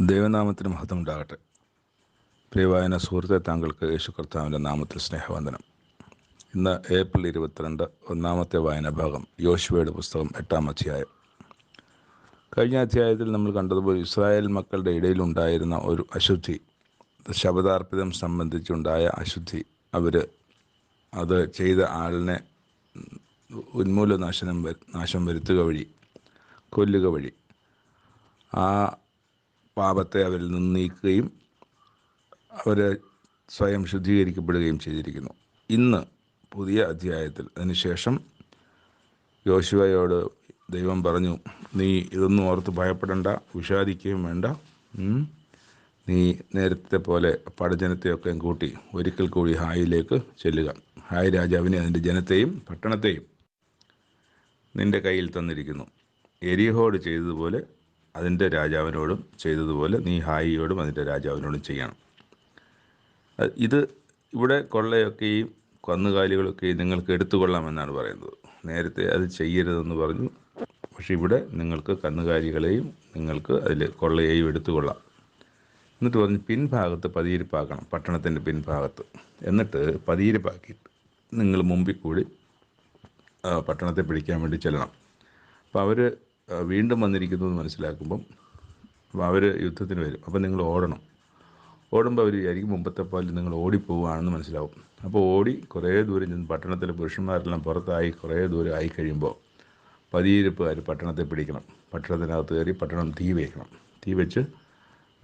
ദൈവനാമത്തിന് മഹത്വം ഉണ്ടാകട്ടെ. പ്രിയവായന സുഹൃത്തെ താങ്കൾക്ക് യേശു കർത്താവിന്റെ നാമത്തിൽ സ്നേഹവന്ദനം. ഇന്ന് ഏപ്രിൽ ഇരുപത്തിരണ്ട് ഒന്നാമത്തെ വായനാഭാഗം യോശുവയുടെ പുസ്തകം എട്ടാം അധ്യായം. കഴിഞ്ഞ അധ്യായത്തിൽ നമ്മൾ കണ്ടതുപോലെ ഇസ്രായേൽ മക്കളുടെ ഇടയിലുണ്ടായിരുന്ന ഒരു അശുദ്ധി ശബദാർപ്പിതം സംബന്ധിച്ചുണ്ടായ അശുദ്ധി. അവർ അത് ചെയ്ത ആളിനെ ഉന്മൂലനാശനം നാശം വരുത്തുക വഴി കൊല്ലുക വഴി. ആ പാപത്തെ അവരിൽ നിന്ന് നീക്കുകയും അവരെ സ്വയം ശുദ്ധീകരിക്കപ്പെടുകയും ചെയ്തിരിക്കുന്നു. ഇന്ന് പുതിയ അധ്യായത്തിൽ അതിനുശേഷം യോശുവയോട് ദൈവം പറഞ്ഞു നീ ഇതൊന്നും ഓർത്ത് ഭയപ്പെടേണ്ട വിഷാദിക്കുകയും വേണ്ട. നീ നേരത്തെ പോലെ പടജനത്തെയൊക്കെ കൂട്ടി ഒരിക്കൽ കൂടി ഹായിലേക്ക് ചെല്ലുക. ഹായ് രാജാവിനെ അതിന്റെ ജനത്തെയും പട്ടണത്തെയും നിന്റെ കയ്യിൽ തന്നിരിക്കുന്നു. എരിഹോട് ചെയ്തതുപോലെ അതിന്റെ രാജാവിനോടും ചെയ്തതുപോലെ നീ ഹായിയോടും അതിന്റെ രാജാവിനോടും ചെയ്യണം. ഇത് ഇവിടെ കൊള്ളയൊക്കെയും കന്നുകാലികളൊക്കെയും നിങ്ങൾക്ക് എടുത്തുകൊള്ളാമെന്നാണ് പറയുന്നത്. നേരത്തെ അത് ചെയ്യരുതെന്ന് പറഞ്ഞു. പക്ഷെ ഇവിടെ നിങ്ങൾക്ക് കന്നുകാലികളെയും നിങ്ങൾക്ക് അതിൽ കൊള്ളയെയും എടുത്തുകൊള്ളാം. എന്നിട്ട് പറഞ്ഞ് പിൻഭാഗത്ത് പതിയിരിപ്പാക്കണം പട്ടണത്തിന്റെ പിൻഭാഗത്ത്. എന്നിട്ട് പതിയിരിപ്പാക്കിയിട്ട് നിങ്ങൾ മുമ്പിൽ കൂടി പട്ടണത്തെ പിടിക്കാൻ വേണ്ടി ചെല്ലണം. അപ്പോൾ അവർ വീണ്ടും വന്നിരിക്കുന്നു എന്ന് മനസ്സിലാക്കുമ്പം അവർ യുദ്ധത്തിന് വരും. അപ്പം നിങ്ങൾ ഓടണം. ഓടുമ്പോൾ അവർ വിചാരിക്കും മുമ്പത്തെ പോലെ നിങ്ങൾ ഓടിപ്പോവുകയാണെന്ന് മനസ്സിലാവും. അപ്പോൾ ഓടി കുറേ ദൂരം ചെന്ന് പട്ടണത്തിലെ പുരുഷന്മാരെല്ലാം പുറത്തായി കുറേ ദൂരം ആയി കഴിയുമ്പോൾ പതിയിരിപ്പുകാർ പട്ടണത്തെ പിടിക്കണം. പട്ടണത്തിനകത്ത് കയറി പട്ടണം തീ വയ്ക്കണം തീ വെച്ച്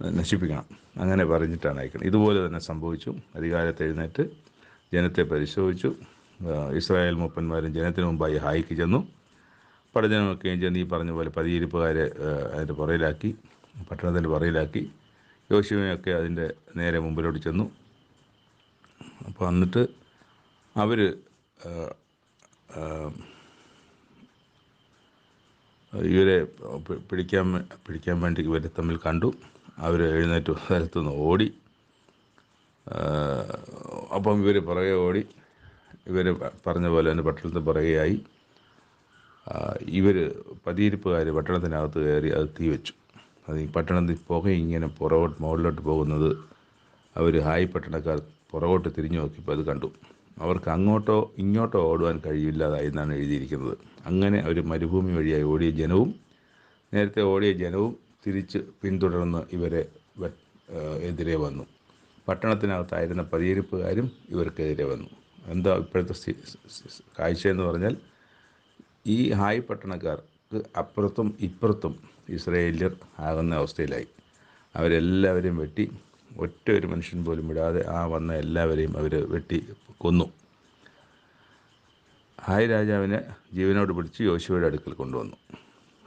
നശിപ്പിക്കണം. അങ്ങനെ പറഞ്ഞിട്ടാണ് അയക്കണം ഇതുപോലെ തന്നെ സംഭവിച്ചു. അധികാരത്തെ എഴുന്നേറ്റ് ജനത്തെ പരിശോധിച്ചു. ഇസ്രായേൽ മൂപ്പന്മാരും ജനത്തിന് മുമ്പായി ഹായിക്ക് ചെന്നു. പടജനമൊക്കെയും ചെന്ന് ഈ പറഞ്ഞ പോലെ പതിയിരിപ്പുകാരെ അതിന്റെ പുറയിലാക്കി പട്ടണത്തിന്റെ പുറയിലാക്കി. യോശുവയൊക്കെ അതിന്റെ നേരെ മുമ്പിലോട്ട് ചെന്നു. അപ്പോൾ എന്നിട്ട് അവർ ഇവരെ പിടിക്കാൻ പിടിക്കാൻ വേണ്ടി ഇവരെ തമ്മിൽ കണ്ടു. അവർ എഴുന്നേറ്റ് സ്ഥലത്തു നിന്ന് ഓടി. അപ്പം ഇവർ പുറകെ ഓടി. ഇവർ പറഞ്ഞ പോലെ തന്നെ പട്ടണത്തിൽ പുറകെയായി. ഇവർ പതിയിരിപ്പുകാർ പട്ടണത്തിനകത്ത് കയറി അത് തീ വെച്ചു. അത് ഈ പട്ടണത്തിൽ പുക ഇങ്ങനെ പുറകോട്ട് മുകളിലോട്ട് പോകുന്നത് അവർ ഹായ് പട്ടണക്കാർ പുറകോട്ട് തിരിഞ്ഞു നോക്കിയപ്പോൾ അത് കണ്ടു. അവർക്ക് അങ്ങോട്ടോ ഇങ്ങോട്ടോ ഓടുവാൻ കഴിയില്ലാതായി എന്നാണ് എഴുതിയിരിക്കുന്നത്. അങ്ങനെ അവർ മരുഭൂമി വഴിയായി ഓടിയ ജനവും നേരത്തെ ഓടിയ ജനവും തിരിച്ച് പിന്തുടർന്ന് ഇവരെ എതിരെ വന്നു. പട്ടണത്തിനകത്തായിരുന്ന പതിയിരിപ്പുകാരും ഇവർക്കെതിരെ വന്നു. എന്താ ഇപ്പോഴത്തെ കാഴ്ച എന്ന് പറഞ്ഞാൽ ഈ ഹായ് പട്ടണക്കാർക്ക് അപ്പുറത്തും ഇപ്പുറത്തും ഇസ്രയേല്യർ ആകുന്ന അവസ്ഥയിലായി. അവരെല്ലാവരെയും വെട്ടി ഒറ്റ ഒരു മനുഷ്യൻ പോലും വിടാതെ ആ വന്ന എല്ലാവരെയും അവർ വെട്ടി കൊന്നു. ഹായ് രാജാവിനെ ജീവനോട് പിടിച്ച് യോശുവയുടെ അടുക്കൽ കൊണ്ടുവന്നു.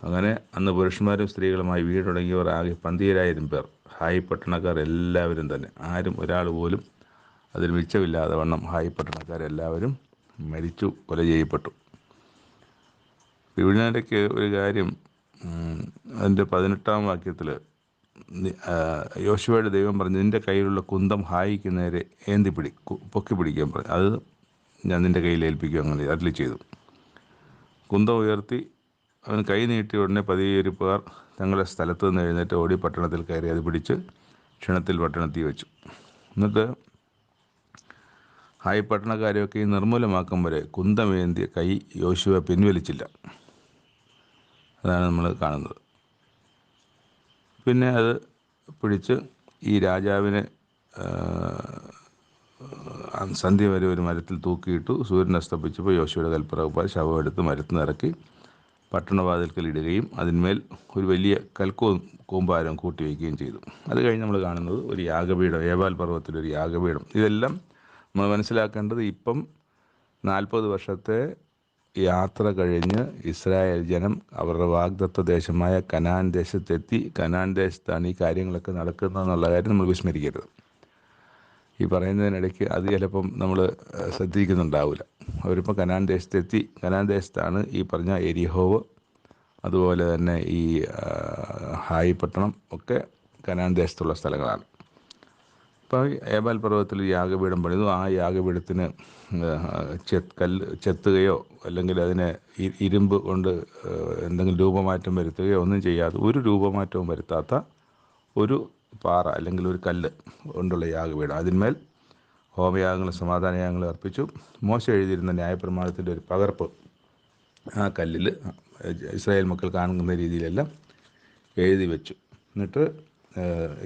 അങ്ങനെ അന്ന് പുരുഷന്മാരും സ്ത്രീകളുമായി വീടുടങ്ങിയവർ ആകെ പന്തിയരായിരം പേർ. ഹായ് പട്ടണക്കാർ എല്ലാവരും തന്നെ. ആരും ഒരാൾ പോലും അതിൽ മിച്ചമില്ലാതെ വണ്ണം ഹായ് പട്ടണക്കാരെല്ലാവരും മരിച്ചു കൊല ചെയ്യപ്പെട്ടു. ഇതിനിടയ്ക്ക് ഒരു കാര്യം അതിന്റെ പതിനെട്ടാം വാക്യത്തിൽ യോശുവയുടെ ദൈവം പറഞ്ഞു നിന്റെ കയ്യിലുള്ള കുന്തം ഹായിക്ക് നേരെ ഏന്തി പിടി പൊക്കി പിടിക്കാൻ പറഞ്ഞു അത് ഞാൻ നിന്റെ കയ്യിൽ ഏൽപ്പിക്കും അങ്ങനെ അതിൽ ചെയ്തു. കുന്തം ഉയർത്തി അവൻ കൈ നീട്ടി ഉടനെ പതിയിരിപ്പുകാർ തങ്ങളുടെ സ്ഥലത്ത് നിന്ന് എഴുന്നേറ്റ് ഓടി പട്ടണത്തിൽ കയറി അത് പിടിച്ച് ക്ഷണത്തിൽ പട്ടണത്തിൽ വെച്ചു. എന്നിട്ട് ഹായ് പട്ടണക്കാരെയൊക്കെ നിർമ്മൂലമാക്കും വരെ കുന്തമേന്തിയ കൈ യോശുവ പിൻവലിച്ചില്ല. അതാണ് നമ്മൾ കാണുന്നത്. പിന്നെ അത് പിടിച്ച് ഈ രാജാവിനെ സന്ധ്യ വരെ ഒരു മരത്തിൽ തൂക്കിയിട്ടു സൂര്യൻ അസ്തപ്പിച്ചപ്പോൾ യോശുവയുടെ കൽപ്പറകുപ്പാൽ ശവം എടുത്ത് മരത്തിൽ നിന്ന് ഇറക്കി പട്ടണവാതിൽക്കൽ ഇടുകയും അതിന്മേൽ ഒരു വലിയ കൽക്കോ കൂമ്പാരം കൂട്ടി വയ്ക്കുകയും ചെയ്തു. അത് കഴിഞ്ഞ് നമ്മൾ കാണുന്നത് ഒരു യാഗപീഠം ഏവാൽ പർവത്തിലൊരു യാഗപീഠം. ഇതെല്ലാം നമ്മൾ മനസ്സിലാക്കേണ്ടത് ഇപ്പം നാൽപ്പത് വർഷത്തെ യാത്ര കഴിഞ്ഞ് ഇസ്രായേൽ ജനം അവരുടെ വാഗ്ദത്ത ദേശമായ കനാൻ ദേശത്തെത്തി. കനാൻ ദേശത്താണ് ഈ കാര്യങ്ങളൊക്കെ നടക്കുന്നതെന്നുള്ള കാര്യം നമ്മൾ വിസ്മരിക്കരുത്. ഈ പറയുന്നതിനിടയ്ക്ക് അത് ചിലപ്പം നമ്മൾ ശ്രദ്ധിക്കുന്നുണ്ടാവില്ല അവരിപ്പോൾ കനാൻ ദേശത്തെത്തി. കനാൻ ദേശത്താണ് ഈ പറഞ്ഞ എരിഹോവ് അതുപോലെ തന്നെ ഈ ഹായി പട്ടണം ഒക്കെ കനാൻ ദേശത്തുള്ള സ്ഥലങ്ങളാണ്. അപ്പോൾ ഏബാൽ പർവതത്തിൽ യാഗപീഠം പണിതു. ആ യാഗപീഠത്തിന് കല്ല് ചെത്തുകയോ അല്ലെങ്കിൽ അതിനെ ഇരുമ്പ് കൊണ്ട് എന്തെങ്കിലും രൂപമാറ്റം വരുത്തുകയോ ഒന്നും ചെയ്യാതെ ഒരു രൂപമാറ്റവും വരുത്താത്ത ഒരു പാറ അല്ലെങ്കിൽ ഒരു കല്ല് കൊണ്ടുള്ള യാഗപീഠം. അതിന്മേൽ ഹോമയാഗങ്ങൾ സമാധാനയാഗങ്ങൾ അർപ്പിച്ചു. മോശം എഴുതിയിരുന്ന ന്യായപ്രമാണത്തിന്റെ ഒരു പകർപ്പ് ആ കല്ലിൽ ഇസ്രായേൽ മക്കൾ കാണുന്ന രീതിയിലെല്ലാം എഴുതി വെച്ചു. എന്നിട്ട്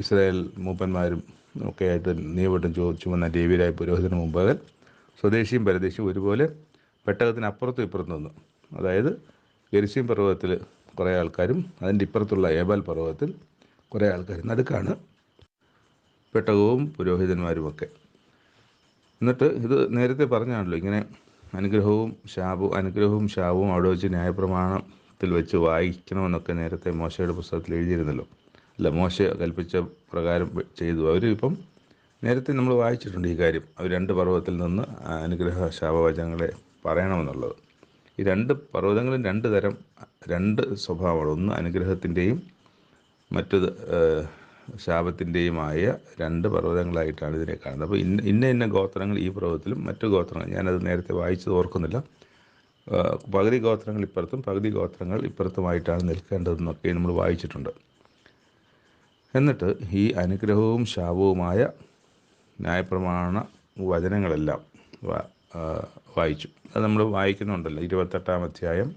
ഇസ്രായേൽ മൂപ്പന്മാരും ഒക്കെ ആയിട്ട് നീവട്ടം ചോദിച്ചു വന്ന ദേവിയായ പുരോഹിതന് മുമ്പാകൽ സ്വദേശിയും പരദേശിയും ഒരുപോലെ പെട്ടകത്തിന് അപ്പുറത്തും ഇപ്പുറത്തും നിന്നു. അതായത് ഗരിസ്യം പർവതത്തിൽ കുറേ ആൾക്കാരും അതിന്റെ ഇപ്പുറത്തുള്ള ഏബാൽ പർവതത്തിൽ കുറേ ആൾക്കാരും നടുക്കാണ് പെട്ടകവും പുരോഹിതന്മാരുമൊക്കെ എന്നിട്ട് ഇത് നേരത്തെ പറഞ്ഞാണല്ലോ ഇങ്ങനെ അനുഗ്രഹവും ശാപവും അനുഗ്രഹവും ശാപവും അവിടെ വെച്ച് ന്യായപ്രമാണത്തിൽ വെച്ച് വായിക്കണമെന്നൊക്കെ നേരത്തെ മോശയുടെ പുസ്തകത്തിൽ എഴുതിയിരുന്നല്ലോ. അല്ല മോശ കൽപ്പിച്ച പ്രകാരം ചെയ്തു. അവർ ഇപ്പം നേരത്തെ നമ്മൾ വായിച്ചിട്ടുണ്ട് ഈ കാര്യം. അവർ രണ്ട് പർവതത്തിൽ നിന്ന് അനുഗ്രഹ ശാപവചനങ്ങളെ പറയണമെന്നുള്ളത്. ഈ രണ്ട് പർവതങ്ങളും രണ്ട് തരം രണ്ട് സ്വഭാവമാണ് ഒന്ന് അനുഗ്രഹത്തിന്റെയും മറ്റത് ഏഹ്, ശാപത്തിന്റെയുമായ രണ്ട് പർവതങ്ങളായിട്ടാണ് ഇതിനെ കാണുന്നത്. അപ്പോൾ ഇന്ന ഇന്ന ഇന്ന ഗോത്രങ്ങൾ ഈ പർവതത്തിലും മറ്റു ഗോത്രങ്ങൾ. ഞാനത് നേരത്തെ വായിച്ചത് ഓർക്കുന്നില്ല. പകുതി ഗോത്രങ്ങൾ ഇപ്പുറത്തും പകുതി ഗോത്രങ്ങൾ ഇപ്പുറത്തുമായിട്ടാണ് നിൽക്കേണ്ടതെന്നൊക്കെ നമ്മൾ വായിച്ചിട്ടുണ്ട്. എന്നിട്ട് ഈ അനുഗ്രഹവും ശാപവുമായ ന്യായപ്രമാണ വചനങ്ങളെല്ലാം വായിച്ചു. അത് നമ്മൾ വായിക്കുന്നുണ്ടല്ലോ. ഇരുപത്തെട്ടാം അധ്യായം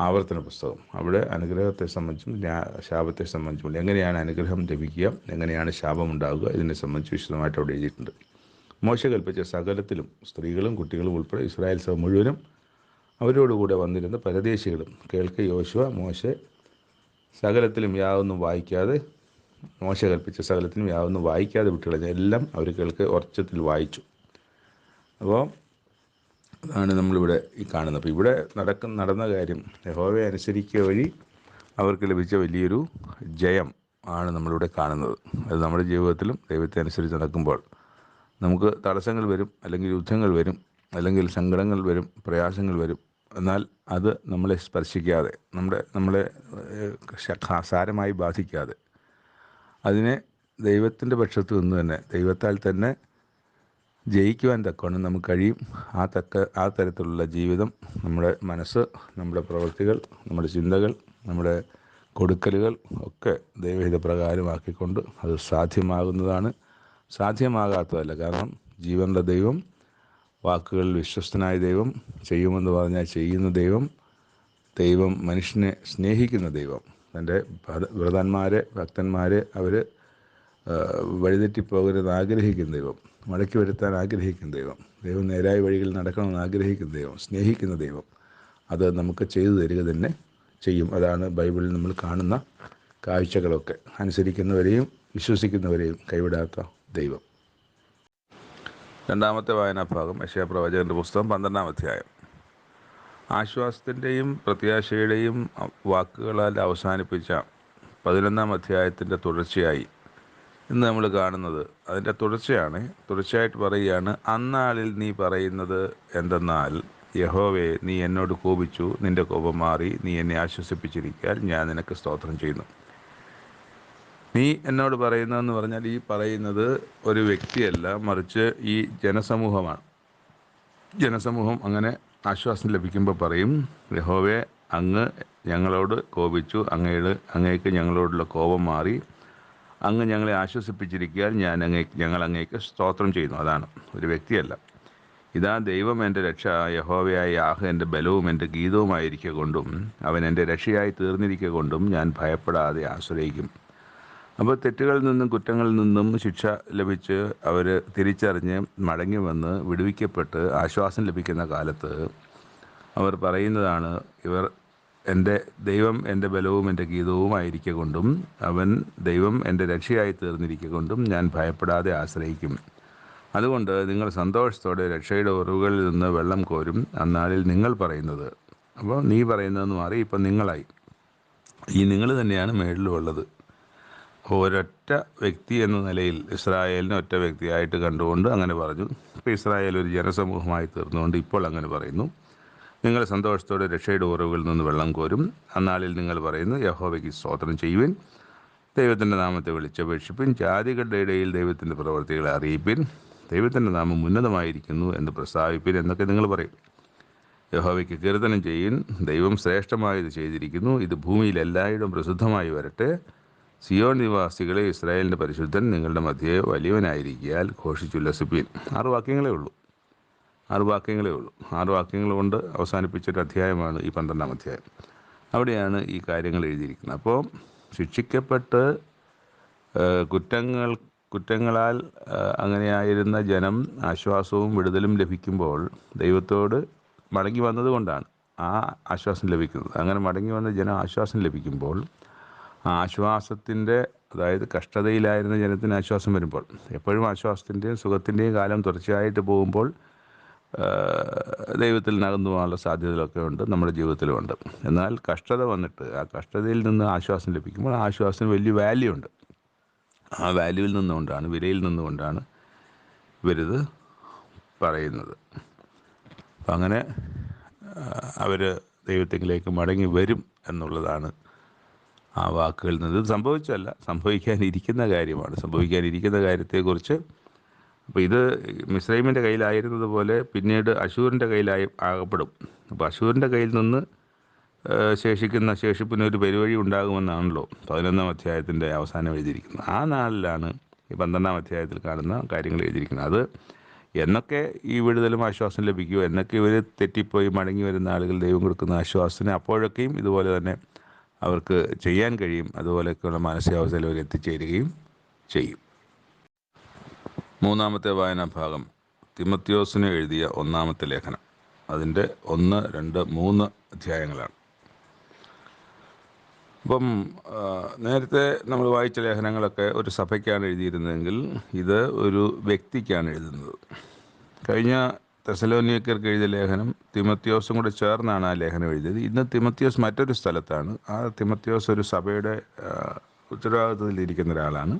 ആവർത്തന പുസ്തകം. അവിടെ അനുഗ്രഹത്തെ സംബന്ധിച്ചും ശാപത്തെ സംബന്ധിച്ചും എങ്ങനെയാണ് അനുഗ്രഹം ലഭിക്കുക എങ്ങനെയാണ് ശാപം ഉണ്ടാകുക ഇതിനെ സംബന്ധിച്ച് വിശദമായിട്ട് അവിടെ എഴുതിയിട്ടുണ്ട്. മോശ കൽപ്പിച്ച സകലത്തിലും സ്ത്രീകളും കുട്ടികളും ഉൾപ്പെടെ ഇസ്രായേൽ സഭ മുഴുവനും അവരോടുകൂടെ വന്നിരുന്ന പരദേശികളും കേൾക്കെ യോശുവ മോശ സകലത്തിലും യാതൊന്നും വായിക്കാതെ മോശ കൽപ്പിച്ച സകലത്തിലും യാതൊന്നും വായിക്കാതെ വിട്ടുകളഞ്ഞ എല്ലാം അവർ കേൾക്ക് ഉറച്ചത്തിൽ വായിച്ചു. അപ്പോൾ അതാണ് നമ്മളിവിടെ ഈ കാണുന്നത്. അപ്പോൾ ഇവിടെ നടക്കുന്ന നടന്ന കാര്യം യഹോവയെ അനുസരിക്കുക വഴി അവർക്ക് ലഭിച്ച വലിയൊരു ജയം ആണ് നമ്മളിവിടെ കാണുന്നത്. അത് നമ്മുടെ ജീവിതത്തിലും ദൈവത്തെ അനുസരിച്ച് നടക്കുമ്പോൾ നമുക്ക് തടസ്സങ്ങൾ വരും അല്ലെങ്കിൽ യുദ്ധങ്ങൾ വരും അല്ലെങ്കിൽ സങ്കടങ്ങൾ വരും പ്രയാസങ്ങൾ വരും. എന്നാൽ അത് നമ്മളെ സ്പർശിക്കാതെ നമ്മുടെ നമ്മളെ സാരമായി ബാധിക്കാതെ. അതിനെ ദൈവത്തിന്റെ പക്ഷത്ത് നിന്ന് തന്നെ ദൈവത്താൽ തന്നെ ജയിക്കുവാൻ തക്കവണ്ണം നമുക്ക് കഴിയും. ആ തക്ക ആ തരത്തിലുള്ള ജീവിതം നമ്മുടെ മനസ്സ് നമ്മുടെ പ്രവൃത്തികൾ നമ്മുടെ ചിന്തകൾ നമ്മുടെ കൊടുക്കലുകൾ ഒക്കെ ദൈവഹിത പ്രകാരമാക്കിക്കൊണ്ട് അത് സാധ്യമാകുന്നതാണ്. സാധ്യമാകാത്തതല്ല. കാരണം ജീവനുള്ള ദൈവം വാക്കുകളിൽ വിശ്വസ്തനായ ദൈവം ചെയ്യുമെന്ന് പറഞ്ഞാൽ ചെയ്യുന്ന ദൈവം ദൈവം മനുഷ്യനെ സ്നേഹിക്കുന്ന ദൈവം. തന്റെ വ്രതന്മാരെ ഭക്തന്മാരെ അവർ വഴിതെറ്റിപ്പോകരുത് ആഗ്രഹിക്കുന്ന ദൈവം മടക്കി വരുത്താൻ ആഗ്രഹിക്കുന്ന ദൈവം ദൈവം നേരായ വഴികളിൽ നടക്കണമെന്ന് ആഗ്രഹിക്കുന്ന ദൈവം സ്നേഹിക്കുന്ന ദൈവം അത് നമുക്ക് ചെയ്തു തരിക തന്നെ ചെയ്യും. അതാണ് ബൈബിളിൽ നമ്മൾ കാണുന്ന കാഴ്ചകളൊക്കെ. അനുസരിക്കുന്നവരെയും വിശ്വസിക്കുന്നവരെയും കൈവിടാത്ത ദൈവം. രണ്ടാമത്തെ വായനാഭാഗം യശയപ്രവചകന്റെ പുസ്തകം പന്ത്രണ്ടാം അധ്യായം. ആശ്വാസത്തിന്റെയും പ്രത്യാശയുടെയും വാക്കുകളാൽ അവസാനിപ്പിച്ച പതിനൊന്നാം അധ്യായത്തിന്റെ തുടർച്ചയായി ഇന്ന് നമ്മൾ കാണുന്നത് അതിന്റെ തുടർച്ചയാണ്. തുടർച്ചയായിട്ട് പറയുകയാണ് അന്നാളിൽ നീ പറയുന്നത് എന്തെന്നാൽ യഹോവേ നീ എന്നോട് കോപിച്ചു നിന്റെ കോപം മാറി നീ എന്നെ ആശ്വസിപ്പിച്ചിരിക്കാൻ ഞാൻ നിനക്ക് സ്തോത്രം ചെയ്യുന്നു. നീ എന്നോട് പറയുന്നതെന്ന് പറഞ്ഞാൽ ഈ പറയുന്നത് ഒരു വ്യക്തിയല്ല മറിച്ച് ഈ ജനസമൂഹമാണ്. ജനസമൂഹം അങ്ങനെ ആശ്വാസം ലഭിക്കുമ്പോൾ പറയും യഹോവെ അങ്ങ് ഞങ്ങളോട് കോപിച്ചു അങ്ങയുടെ അങ്ങേക്ക് ഞങ്ങളോടുള്ള കോപം മാറി അങ്ങ് ഞങ്ങളെ ആശ്വസിപ്പിച്ചിരിക്കാൻ ഞാൻ അങ്ങേ ഞങ്ങൾ അങ്ങേക്ക് സ്തോത്രം ചെയ്യുന്നു. അതാണ്. ഒരു വ്യക്തിയല്ല. ഇതാ ദൈവം എന്റെ രക്ഷ യഹോവയായ യാഹ് എന്റെ ബലവും എന്റെ ഗീതവുമായിരിക്കൊണ്ടും അവൻ എന്റെ രക്ഷയായി തീർന്നിരിക്കൊണ്ടും ഞാൻ ഭയപ്പെടാതെ ആശ്രയിക്കും. അപ്പോൾ തെറ്റുകളിൽ നിന്നും കുറ്റങ്ങളിൽ നിന്നും ശിക്ഷ ലഭിച്ച് അവർ തിരിച്ചറിഞ്ഞ് മടങ്ങി വന്ന് വിടുവിക്കപ്പെട്ട് ആശ്വാസം ലഭിക്കുന്ന കാലത്ത് അവർ പറയുന്നതാണ് ഇവർ എന്റെ ദൈവം എന്റെ ബലവും എന്റെ ഗീതവും കൊണ്ടും അവൻ ദൈവം എന്റെ രക്ഷയായി തീർന്നിരിക്കെ കൊണ്ടും ഞാൻ ഭയപ്പെടാതെ ആശ്രയിക്കും. അതുകൊണ്ട് നിങ്ങൾ സന്തോഷത്തോടെ രക്ഷയുടെ ഉറവുകളിൽ നിന്ന് വെള്ളം കോരും. അന്നാളിൽ നിങ്ങൾ പറയുന്നത്. അപ്പോൾ നീ പറയുന്നതെന്ന് മാറി ഇപ്പം നിങ്ങളായി. ഈ നിങ്ങൾ തന്നെയാണ് മേളിലുള്ളത്. ഒരൊറ്റ വ്യക്തി എന്ന നിലയിൽ ഇസ്രായേലിനെ ഒറ്റ വ്യക്തിയായിട്ട് കണ്ടുകൊണ്ട് അങ്ങനെ പറഞ്ഞു. ഇപ്പോൾ ഇസ്രായേൽ ഒരു ജനസമൂഹമായി തീർന്നുകൊണ്ട് ഇപ്പോൾ അങ്ങനെ പറയുന്നു. നിങ്ങൾ സന്തോഷത്തോടെ രക്ഷയുടെ ഉറവുകളിൽ നിന്ന് വെള്ളം കോരും. അന്നാളിൽ നിങ്ങൾ പറയുന്നു യഹോവയ്ക്ക് സ്തോത്രം ചെയ്യുവിൻ. ദൈവത്തിന്റെ നാമത്തെ വിളിച്ചപേക്ഷിപ്പിൻ. ജാതികളുടെ ഇടയിൽ ദൈവത്തിന്റെ പ്രവർത്തികളെ അറിയിപ്പിൻ. ദൈവത്തിന്റെ നാമം ഉന്നതമായിരിക്കുന്നു എന്ന് പ്രസ്താവിപ്പിൻ എന്നൊക്കെ നിങ്ങൾ പറയും. യഹോവയ്ക്ക് കീർത്തനം ചെയ്യിൻ. ദൈവം ശ്രേഷ്ഠമായത് ചെയ്തിരിക്കുന്നു. ഇത് ഭൂമിയിൽ എല്ലായിടും പ്രസിദ്ധമായി വരട്ടെ. സിയോൺ നിവാസികളെ ഇസ്രായേലിന്റെ പരിശുദ്ധൻ നിങ്ങളുടെ മധ്യേ വലിയവനായിരിക്കാൽ ഘോഷിച്ചുല്ലസിപ്പീൻ ആറ് വാക്യങ്ങളേ ഉള്ളൂ. ആറ് വാക്യങ്ങളേ ഉള്ളൂ. ആറ് വാക്യങ്ങൾ കൊണ്ട് അവസാനിപ്പിച്ചൊരു അധ്യായമാണ് ഈ പന്ത്രണ്ടാം അധ്യായം. അവിടെയാണ് ഈ കാര്യങ്ങൾ എഴുതിയിരിക്കുന്നത്. അപ്പോൾ ശിക്ഷിക്കപ്പെട്ട് കുറ്റങ്ങൾ കുറ്റങ്ങളാൽ അങ്ങനെയായിരുന്ന ജനം ആശ്വാസവും വിടുതലും ലഭിക്കുമ്പോൾ ദൈവത്തോട് മടങ്ങി വന്നതുകൊണ്ടാണ് ആ ആശ്വാസം ലഭിക്കുന്നത്. അങ്ങനെ മടങ്ങി വന്ന ജനം ആശ്വാസം ലഭിക്കുമ്പോൾ ആശ്വാസത്തിന്റെ അതായത് കഷ്ടതയിലായിരുന്ന ജനത്തിന് ആശ്വാസം വരുമ്പോൾ എപ്പോഴും ആശ്വാസത്തിന്റെയും സുഖത്തിന്റെയും കാലം തുടർച്ചയായിട്ട് പോകുമ്പോൾ ദൈവത്തിൽ നകന്നു പോകാനുള്ള സാധ്യതകളൊക്കെ ഉണ്ട് നമ്മുടെ ജീവിതത്തിലുമുണ്ട് എന്നാൽ കഷ്ടത വന്നിട്ട് ആ കഷ്ടതയിൽ നിന്ന് ആശ്വാസം ലഭിക്കുമ്പോൾ ആശ്വാസത്തിന് വലിയ വാല്യൂ ഉണ്ട്. ആ വാല്യൂവിൽ നിന്നുകൊണ്ടാണ് വിലയിൽ നിന്നുകൊണ്ടാണ് ഇവരിത് പറയുന്നത്. അങ്ങനെ അവർ ദൈവത്തിലേക്ക് മടങ്ങി വരും എന്നുള്ളതാണ് ആ വാക്കുകളിൽ നിന്ന്. ഇത് സംഭവിച്ചല്ല സംഭവിക്കാനിരിക്കുന്ന കാര്യമാണ്. സംഭവിക്കാനിരിക്കുന്ന കാര്യത്തെക്കുറിച്ച് അപ്പോൾ ഇത് മിസ്രൈമിന്റെ കയ്യിലായിരുന്നത് പോലെ പിന്നീട് അശൂറിന്റെ കയ്യിലായി ആകപ്പെടും. അപ്പോൾ അശൂറിന്റെ കയ്യിൽ നിന്ന് ശേഷിക്കുന്ന ശേഷിപ്പിന് ഒരു പെരുവഴി ഉണ്ടാകുമെന്നാണല്ലോ പതിനൊന്നാം അധ്യായത്തിന്റെ അവസാനം എഴുതിയിരിക്കുന്നത്. ആ നാളിലാണ് ഈ പന്ത്രണ്ടാം അധ്യായത്തിൽ കാണുന്ന കാര്യങ്ങൾ എഴുതിയിരിക്കുന്നത്. അത് എന്നൊക്കെ ഈ വിടുതലും ആശ്വാസം ലഭിക്കുമോ എന്നൊക്കെ ഇവർ തെറ്റിപ്പോയി മടങ്ങി വരുന്ന ആളുകൾ ദൈവം കൊടുക്കുന്ന ആശ്വാസത്തിന് അപ്പോഴൊക്കെയും ഇതുപോലെ തന്നെ അവർക്ക് ചെയ്യാൻ കഴിയും. അതുപോലെയൊക്കെയുള്ള മാനസികാവസ്ഥയിൽ അവർ എത്തിച്ചേരുകയും ചെയ്യും. മൂന്നാമത്തെ വായനാ ഭാഗം തിമത്യോസിന് എഴുതിയ ഒന്നാമത്തെ ലേഖനം. അതിന്റെ ഒന്ന് രണ്ട് മൂന്ന് അധ്യായങ്ങളാണ്. അപ്പം നേരത്തെ നമ്മൾ വായിച്ച ലേഖനങ്ങളൊക്കെ ഒരു സഭയ്ക്കാണ് എഴുതിയിരുന്നതെങ്കിൽ ഇത് ഒരു വ്യക്തിക്കാണ് എഴുതുന്നത്. കഴിഞ്ഞ തെസലോനിയക്കർക്ക് എഴുതിയ ലേഖനം തിമത്യോസും കൂടെ ചേർന്നാണ് ആ ലേഖനം എഴുതിയത്. ഇന്ന് തിമത്യോസ് മറ്റൊരു സ്ഥലത്താണ്. ആ തിമത്യോസ് ഒരു സഭയുടെ ഉത്തരവാദിത്വത്തിൽ ഇരിക്കുന്ന ഒരാളാണ്.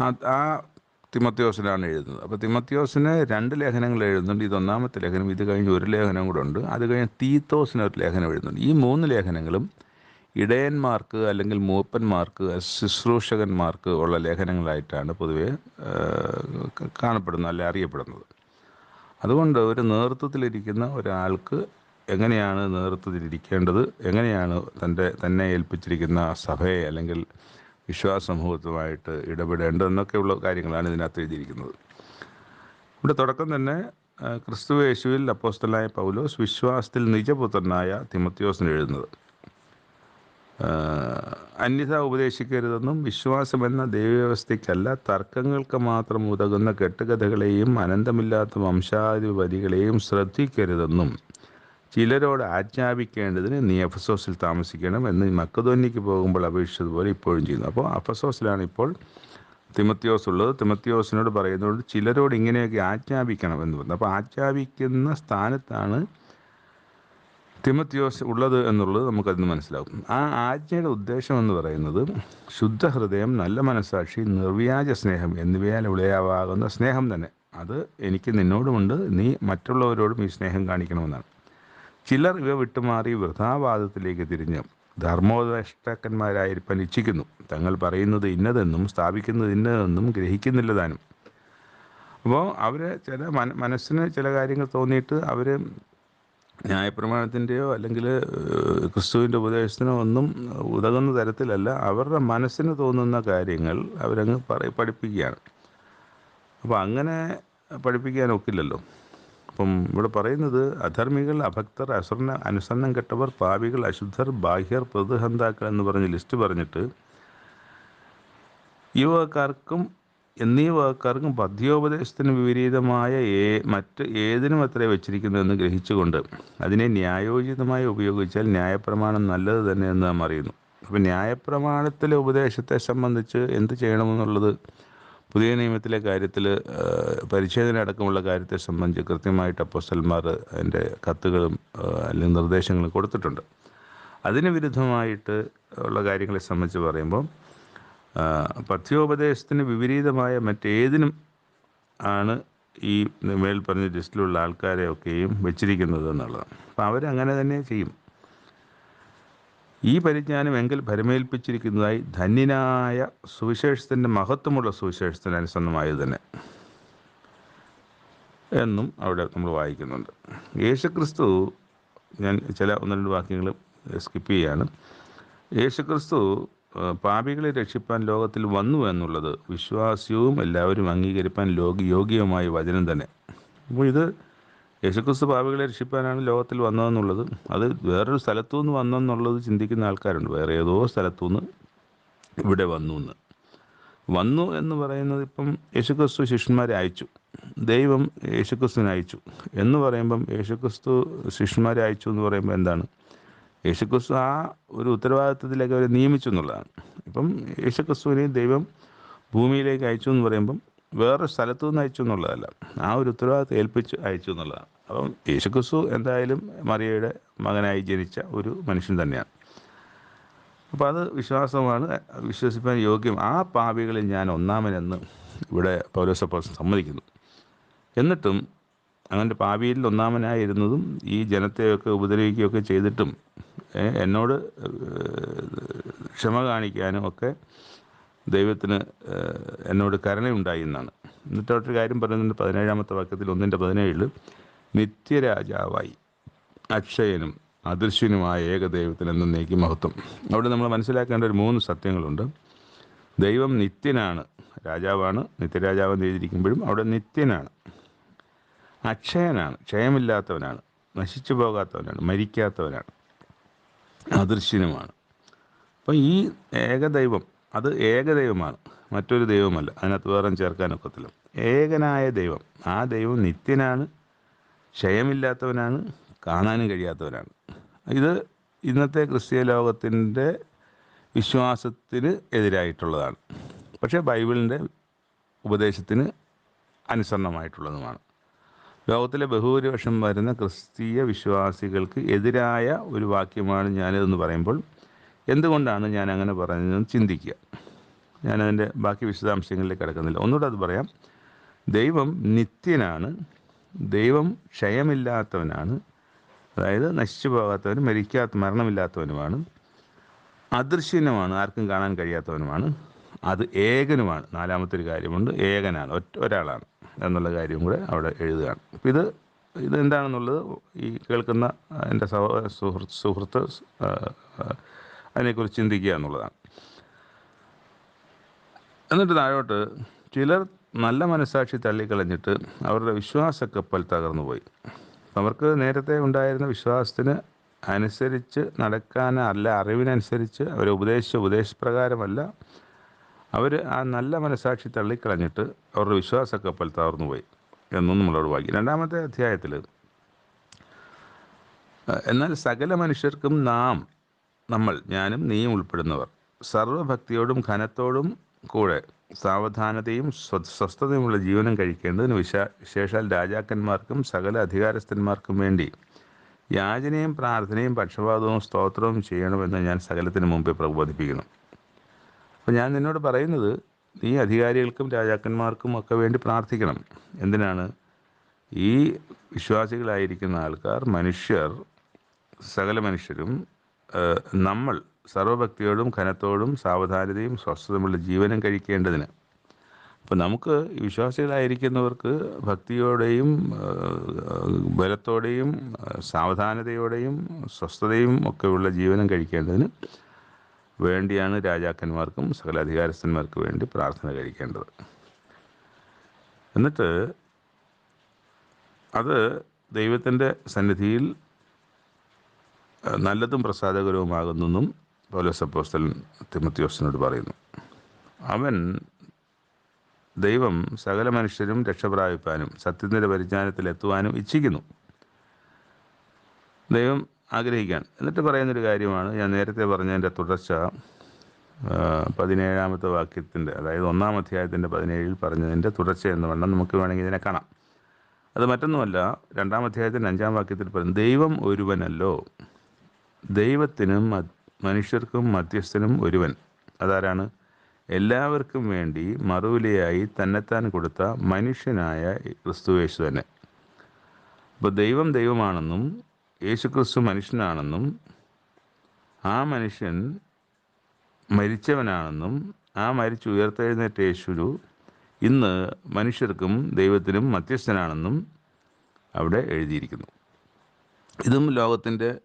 ആ ആ തിമത്യോസിനാണ് എഴുതുന്നത്. അപ്പോൾ തിമത്യോസിന് രണ്ട് ലേഖനങ്ങൾ എഴുതുന്നുണ്ട്. ഇത് ഒന്നാമത്തെ ലേഖനം ഇത് കഴിഞ്ഞ് ഒരു ലേഖനം കൂടെ ഉണ്ട്. അത് കഴിഞ്ഞ് തീത്തോസിന് ഒരു ലേഖനം എഴുതുന്നുണ്ട്. ഈ മൂന്ന് ലേഖനങ്ങളും ഇടയന്മാർക്ക് അല്ലെങ്കിൽ മൂപ്പന്മാർക്ക് ശുശ്രൂഷകന്മാർക്ക് ഉള്ള ലേഖനങ്ങളായിട്ടാണ് പൊതുവെ കാണപ്പെടുന്നത് അല്ലെ അറിയപ്പെടുന്നത്. അതുകൊണ്ട് ഒരു നേതൃത്വത്തിലിരിക്കുന്ന ഒരാൾക്ക് എങ്ങനെയാണ് നേതൃത്വത്തിലിരിക്കേണ്ടത്? എങ്ങനെയാണ് തന്റെ തന്നെ ഏൽപ്പിച്ചിരിക്കുന്ന സഭയെ അല്ലെങ്കിൽ വിശ്വാസ സമൂഹത്തുമായിട്ട് ഇടപെടേണ്ടതെന്നൊക്കെയുള്ള കാര്യങ്ങളാണ് ഇതിനകത്ത് എഴുതിയിരിക്കുന്നത്. ഇവിടെ തുടക്കം തന്നെ ക്രിസ്തു യേശുവിൽ അപ്പോസ്റ്റലായ പൗലോസ് വിശ്വാസത്തിൽ നിജപുത്രനായ തിമത്യോസിന് എഴുതുന്നത്. അന്യത ഉപദേശിക്കരുതെന്നും വിശ്വാസമെന്ന ദൈവവ്യവസ്ഥയ്ക്കല്ല തർക്കങ്ങൾക്ക് മാത്രം ഉതകുന്ന കെട്ടുകഥകളെയും അനന്തമില്ലാത്ത വംശാധിപതികളെയും ശ്രദ്ധിക്കരുതെന്നും ചിലരോട് ആജ്ഞാപിക്കേണ്ടതിന് നീ അഫസോസിൽ താമസിക്കണം എന്ന് മക്കതോന്നിക്ക് പോകുമ്പോൾ അപേക്ഷിച്ചതുപോലെ ഇപ്പോഴും ചെയ്യുന്നു. അപ്പോൾ അഫസോസിലാണ് ഇപ്പോൾ തിമത്യോസ് ഉള്ളത്. തിമത്യോസിനോട് പറയുന്നതുകൊണ്ട് ചിലരോട് ഇങ്ങനെയൊക്കെ ആജ്ഞാപിക്കണം എന്ന് പറഞ്ഞു. അപ്പോൾ ആജ്ഞാപിക്കുന്ന സ്ഥാനത്താണ് തിമത്യോസ് ഉള്ളത് എന്നുള്ളത് നമുക്കതിൽ നിന്ന് മനസ്സിലാകും. ആ ആജ്ഞയുടെ ഉദ്ദേശം എന്ന് പറയുന്നത് ശുദ്ധ ഹൃദയം നല്ല മനസാക്ഷി നിർവ്യാജ സ്നേഹം എന്നിവയാൽ വിളയാവാകുന്ന സ്നേഹം തന്നെ. അത് എനിക്ക് നിന്നോടുമുണ്ട്. നീ മറ്റുള്ളവരോടും ഈ സ്നേഹം കാണിക്കണമെന്നാണ്. ചിലർ ഇവ വിട്ടുമാറി വൃഥാവാദത്തിലേക്ക് തിരിഞ്ഞ് ധർമ്മോദഷ്ടക്കന്മാരായിരിക്കാൻ ഇച്ഛിക്കുന്നു തങ്ങൾ പറയുന്നത് ഇന്നതെന്നും സ്ഥാപിക്കുന്നത് ഇന്നതെന്നും ഗ്രഹിക്കുന്നില്ല താനും. അപ്പോൾ അവർ ചില മന മനസ്സിന് ചില കാര്യങ്ങൾ തോന്നിയിട്ട് അവർ ന്യായപ്രമാണത്തിന്റെയോ അല്ലെങ്കിൽ ക്രിസ്തുവിന്റെ ഉപദേശത്തിനോ ഒന്നും ഉതകുന്ന തരത്തിലല്ല. അവരുടെ മനസ്സിന് തോന്നുന്ന കാര്യങ്ങൾ അവരങ്ങ് പറ പഠിപ്പിക്കുകയാണ്. അപ്പോൾ അങ്ങനെ പഠിപ്പിക്കാൻ ഒക്കില്ലല്ലോ. അപ്പം ഇവിടെ പറയുന്നത് അധർമ്മികൾ അഭക്തർ അസുരന അനുസരണം കെട്ടവർ പാവികൾ അശുദ്ധർ ബാഹ്യർ പ്രതിഹന്താക്കൾ എന്ന് പറഞ്ഞ് ലിസ്റ്റ് പറഞ്ഞിട്ട് ഈ വകക്കാർക്കും എന്നീ വാക്കാർക്കും പദ്യോപദേശത്തിന് വിപരീതമായ ഏ മറ്റ് ഏതിനും അത്രേ വെച്ചിരിക്കുന്നതെന്ന് ഗ്രഹിച്ചുകൊണ്ട് അതിനെ ന്യായോചിതമായി ഉപയോഗിച്ചാൽ ന്യായപ്രമാണം നല്ലത് തന്നെ എന്ന് നാം അറിയുന്നു. അപ്പം ന്യായപ്രമാണത്തിലെ ഉപദേശത്തെ സംബന്ധിച്ച് എന്ത് ചെയ്യണമെന്നുള്ളത് പുതിയ നിയമത്തിലെ കാര്യത്തിൽ പരിച്ഛേദന അടക്കമുള്ള കാര്യത്തെ സംബന്ധിച്ച് കൃത്യമായിട്ട് അപ്പോസ്റ്റൽമാർ അതിന്റെ കത്തുകളും അല്ലെങ്കിൽ നിർദ്ദേശങ്ങളും കൊടുത്തിട്ടുണ്ട്. അതിന് വിരുദ്ധമായിട്ട് ഉള്ള കാര്യങ്ങളെ സംബന്ധിച്ച് പറയുമ്പോൾ പഥ്യോപദേശത്തിന് വിപരീതമായ മറ്റേതിനും ആണ് ഈ മേൽ പറഞ്ഞ ലിസ്റ്റിലുള്ള ആൾക്കാരെയൊക്കെയും വെച്ചിരിക്കുന്നത് എന്നുള്ളതാണ് അപ്പം അവരങ്ങനെ തന്നെ ചെയ്യും. ഈ പരിജ്ഞാനം എങ്കിൽ ഭരമേൽപ്പിച്ചിരിക്കുന്നതായി ധന്യനായ സുവിശേഷത്തിന്റെ മഹത്വമുള്ള സുവിശേഷത്തിന് അനുസന്ധമായത് തന്നെ എന്നും അവിടെ നമ്മൾ വായിക്കുന്നുണ്ട്. യേശുക്രിസ്തു ഞാൻ ചില ഒന്ന് രണ്ട് വാക്യങ്ങൾ സ്കിപ്പ് ചെയ്യാണ്. യേശുക്രിസ്തു പാപികളെ രക്ഷിപ്പാൻ ലോകത്തിൽ വന്നു എന്നുള്ളത് വിശ്വാസ്യവും എല്ലാവരും അംഗീകരിപ്പാൻ ലോക യോഗ്യവുമായ വചനം തന്നെ. അപ്പോൾ ഇത് യേശുക്രിസ്തു പാപികളെ രക്ഷിപ്പാനാണ് ലോകത്തിൽ വന്നതെന്നുള്ളത്. അത് വേറൊരു സ്ഥലത്തു നിന്ന് വന്നെന്നുള്ളത് ചിന്തിക്കുന്ന ആൾക്കാരുണ്ട്. വേറെ ഏതോ സ്ഥലത്തു നിന്ന് ഇവിടെ വന്നു എന്ന് വന്നു എന്ന് പറയുന്നത് ഇപ്പം യേശുക്രിസ്തു ശിഷ്യന്മാരെ അയച്ചു. ദൈവം യേശുക്രിസ്തുവിനെ അയച്ചു. എന്ന് പറയുമ്പം യേശുക്രിസ്തു ശിഷ്യന്മാരെ അയച്ചു എന്ന് പറയുമ്പോൾ എന്താണ്? യേശുക്രിസ്തു ആ ഒരു ഉത്തരവാദിത്വത്തിലേക്ക് അവരെ നിയമിച്ചു എന്നുള്ളതാണ്. ഇപ്പം യേശുക്രിസ്തുവിനെ ദൈവം ഭൂമിയിലേക്ക് അയച്ചു എന്ന് പറയുമ്പം വേറെ സ്ഥലത്തു നിന്ന് അയച്ചു എന്നുള്ളതല്ല. ആ ഒരു ഉത്തരവാദിത്വം ഏൽപ്പിച്ച് അയച്ചു എന്നുള്ളതാണ്. അപ്പം യേശുക്രിസ്തു എന്തായാലും മറിയയുടെ മകനായി ജനിച്ച ഒരു മനുഷ്യൻ തന്നെയാണ്. അപ്പോൾ അത് വിശ്വാസമാണ് വിശ്വസിപ്പാൻ യോഗ്യം. ആ പാപികളിൽ ഞാൻ ഒന്നാമനെന്ന് ഇവിടെ പൗലോസപ്പോൾ സമ്മതിക്കുന്നു. എന്നിട്ടും അങ്ങനെ പാപിയിൽ ഒന്നാമനായിരുന്നതും ഈ ജനത്തെയൊക്കെ ഉപദ്രവിക്കുകയൊക്കെ ചെയ്തിട്ടും എന്നോട് ക്ഷമ കാണിക്കാനും ഒക്കെ ദൈവത്തിന് എന്നോട് കരുണയുണ്ടായി എന്നാണ്. എന്നിട്ട് ഒരു കാര്യം പറയുന്നുണ്ട് പതിനേഴാമത്തെ വാക്യത്തിൽ ഒന്നിന്റെ പതിനേഴിൽ നിത്യരാജാവായി അക്ഷയനും അദൃശ്യനുമായ ഏകദൈവത്തിന് എന്നേക്ക് മഹത്വം. അവിടെ നമ്മൾ മനസ്സിലാക്കേണ്ട ഒരു മൂന്ന് സത്യങ്ങളുണ്ട്. ദൈവം നിത്യനാണ് രാജാവാണ് നിത്യരാജാവ് എഴുതിയിരിക്കുമ്പോഴും അവിടെ നിത്യനാണ്. അക്ഷയനാണ് ക്ഷയമില്ലാത്തവനാണ് നശിച്ചു പോകാത്തവനാണ് മരിക്കാത്തവനാണ്. അദൃശ്യനുമാണ്. അപ്പം ഈ ഏകദൈവം അത് ഏകദൈവമാണ് മറ്റൊരു ദൈവമല്ല അതിനകത്ത് വേറെ ചേർക്കാനൊക്കത്തില്ല ഏകനായ ദൈവം ആ ദൈവം നിത്യനാണ് ക്ഷയമില്ലാത്തവനാണ് കാണാനും കഴിയാത്തവനാണ്. ഇത് ഇന്നത്തെ ക്രിസ്തീയ ലോകത്തിന്റെ വിശ്വാസത്തിന് എതിരായിട്ടുള്ളതാണ്. പക്ഷേ ബൈബിളിന്റെ ഉപദേശത്തിന് അനുസരണമായിട്ടുള്ളതുമാണ്. ലോകത്തിലെ ബഹുഭൂരിപക്ഷം വരുന്ന ക്രിസ്തീയ വിശ്വാസികൾക്ക് എതിരായ ഒരു വാക്യമാണ് ഞാനിതെന്ന് പറയുമ്പോൾ എന്തുകൊണ്ടാണ് ഞാൻ അങ്ങനെ പറഞ്ഞതെന്ന് ചിന്തിക്കുക. ഞാനതിന്റെ ബാക്കി വിശദാംശങ്ങളിലേക്ക് കിടക്കുന്നില്ല. ഒന്നുകൂടെ അത് പറയാം. ദൈവം നിത്യനാണ്. ദൈവം ക്ഷയമില്ലാത്തവനാണ്. അതായത് നശിച്ചു പോകാത്തവനും മരിക്കാത്ത മരണമില്ലാത്തവനുമാണ്. അദൃശ്യനുമാണ്. ആർക്കും കാണാൻ കഴിയാത്തവനുമാണ്. അത് ഏകനുമാണ്. നാലാമത്തെ ഒരു കാര്യമുണ്ട്. ഏകനാണ്. ഒറ്റ ഒരാളാണ്. എന്നുള്ള കാര്യം കൂടെ അവിടെ എഴുതുകയാണ്. അപ്പോൾ ഇത് ഇതെന്താണെന്നുള്ളത് ഈ കേൾക്കുന്ന എന്റെ സഹോ സുഹൃത്ത് സുഹൃത്ത് അതിനെക്കുറിച്ച് ചിന്തിക്കുക എന്നുള്ളതാണ്. എന്നിട്ട് താഴോട്ട് ചിലർ നല്ല മനസാക്ഷി തള്ളിക്കളഞ്ഞിട്ട് അവരുടെ വിശ്വാസ കപ്പൽ തകർന്നു പോയി. അവർക്ക് നേരത്തെ ഉണ്ടായിരുന്ന വിശ്വാസത്തിന് അനുസരിച്ച് നടക്കാനല്ല അറിവിനനുസരിച്ച് അവരെ ഉപദേശിച്ച ഉപദേശപ്രകാരമല്ല അവർ ആ നല്ല മനസാക്ഷി തള്ളിക്കളഞ്ഞിട്ട് അവരുടെ വിശ്വാസക്കപ്പൽ തകർന്നു പോയി എന്നും നമ്മളോട് വായിക്കും രണ്ടാമത്തെ അധ്യായത്തിൽ എന്നാൽ സകല മനുഷ്യർക്കും നാം നമ്മൾ ഞാനും നീയും ഉൾപ്പെടുന്നവർ സർവഭക്തിയോടും ഘനത്തോടും കൂടെ സാവധാനതയും സ്വ- സ്വസ്ഥതയുമുള്ള ജീവനം കഴിക്കേണ്ടതിന് വിശാ വിശേഷാൽ രാജാക്കന്മാർക്കും സകല അധികാരസ്ഥന്മാർക്കും വേണ്ടി യാചനയും പ്രാർത്ഥനയും പക്ഷപാതവും സ്തോത്രവും ചെയ്യണമെന്ന് ഞാൻ സകലത്തിന് മുമ്പേ പ്രബോധിപ്പിക്കുന്നു. അപ്പോൾ ഞാൻ നിന്നോട് പറയുന്നത് ഈ അധികാരികൾക്കും രാജാക്കന്മാർക്കും ഒക്കെ വേണ്ടി പ്രാർത്ഥിക്കണം. എന്തിനാണ്? ഈ വിശ്വാസികളായിരിക്കുന്ന ആൾക്കാർ മനുഷ്യർ സകല മനുഷ്യരും നമ്മൾ സർവഭക്തിയോടും ഘനത്തോടും സാവധാനതയും സ്വസ്ഥതമുള്ള ജീവനം കഴിക്കേണ്ടതിന്. അപ്പം നമുക്ക് വിശ്വാസികളായിരിക്കുന്നവർക്ക് ഭക്തിയോടെയും ബലത്തോടെയും സാവധാനതയോടെയും സ്വസ്ഥതയും ഒക്കെയുള്ള ജീവനം കഴിക്കേണ്ടതിന് വേണ്ടിയാണ് രാജാക്കന്മാർക്കും സകല അധികാരസ്ഥന്മാർക്കും വേണ്ടി പ്രാർത്ഥന കഴിക്കേണ്ടത്. എന്നിട്ട് അത് ദൈവത്തിന്റെ സന്നിധിയിൽ നല്ലതും പ്രസാദകരവുമാകുന്നെന്നും പൗലോസ് അപ്പോസ്തലൻ തിമത്തിയോസിനോട് പറയുന്നു. അവൻ ദൈവം സകല മനുഷ്യരും രക്ഷപ്രാപിപ്പാനും സത്യത്തിന്റെ പരിജ്ഞാനത്തിൽ എത്തുവാനും ഇച്ഛിക്കുന്നു. ദൈവം ആഗ്രഹിക്കാൻ. എന്നിട്ട് പറയുന്നൊരു കാര്യമാണ് ഞാൻ നേരത്തെ പറഞ്ഞതിന്റെ തുടർച്ച പതിനേഴാമത്തെ വാക്യത്തിന്റെ അതായത് ഒന്നാം അധ്യായത്തിന്റെ പതിനേഴിൽ പറഞ്ഞതിന്റെ തുടർച്ച എന്ന് വേണം നമുക്ക് വേണമെങ്കിൽ ഇതിനെ കാണാം. അത് മറ്റൊന്നുമല്ല രണ്ടാം അധ്യായത്തിന്റെ അഞ്ചാം വാക്യത്തിൽ പറയുന്നത് ദൈവം ഒരുവനല്ലോ ദൈവത്തിനും മനുഷ്യർക്കും മധ്യസ്ഥനും ഒരുവൻ. അതാരാണ്? എല്ലാവർക്കും വേണ്ടി മറുവിലയായി തന്നെത്താൻ കൊടുത്ത മനുഷ്യനായ ക്രിസ്തുവേശു തന്നെ. അപ്പോൾ ദൈവം ദൈവമാണെന്നും യേശുക്രിസ്തു മനുഷ്യനാണെന്നും ആ മനുഷ്യൻ മരിച്ചവനാണെന്നും ആ മരിച്ചു ഉയർത്തെഴുന്നേറ്റ യേശുരു ഇന്ന് മനുഷ്യർക്കും ദൈവത്തിനും മധ്യസ്ഥനാണെന്നും അവിടെ എഴുതിയിരിക്കുന്നു. ഇതും ലോകത്തിന്റെ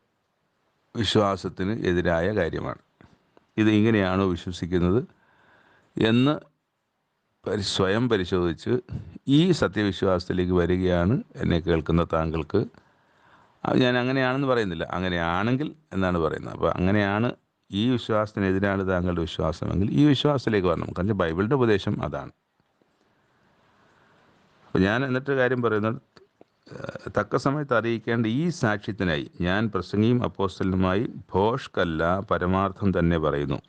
വിശ്വാസത്തിന് എതിരായ കാര്യമാണ്. ഇത് ഇങ്ങനെയാണോ വിശ്വസിക്കുന്നത് എന്ന് സ്വയം പരിശോധിച്ച് ഈ സത്യവിശ്വാസത്തിലേക്ക് വരികയാണ് എന്നെ കേൾക്കുന്ന താങ്കൾക്ക് ഞാൻ അങ്ങനെയാണെന്ന് പറയുന്നില്ല. അങ്ങനെയാണെങ്കിൽ എന്നാണ് പറയുന്നത്. അപ്പോൾ അങ്ങനെയാണ് ഈ വിശ്വാസത്തിനെതിരാണ് താങ്കളുടെ വിശ്വാസമെങ്കിൽ ഈ വിശ്വാസത്തിലേക്ക് വരണം. കാരണം ബൈബിളിന്റെ ഉപദേശം അതാണ്. അപ്പോൾ ഞാൻ എന്നിട്ട് കാര്യം പറയുന്നത് തക്ക സമയത്ത് അറിയിക്കേണ്ട ഈ സാക്ഷ്യത്തിനായി ഞാൻ പ്രസംഗിയും അപ്പോസ്റ്റലുമായി ഭോഷ്കല്ല പരമാർത്ഥം തന്നെ പറയുന്നു.